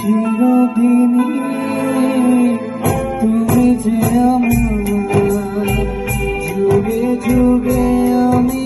চিরদিনই তুমি যে আমার যুগে যুগে আমি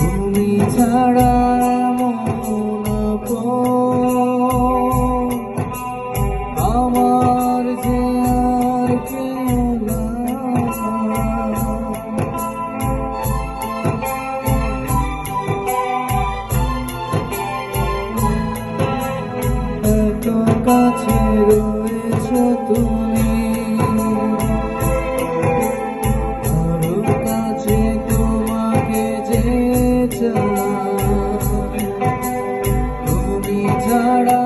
তুমি ছাড়া আমার যে ছাড়া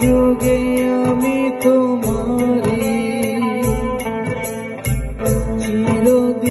যুগে যুগে আমি তোমার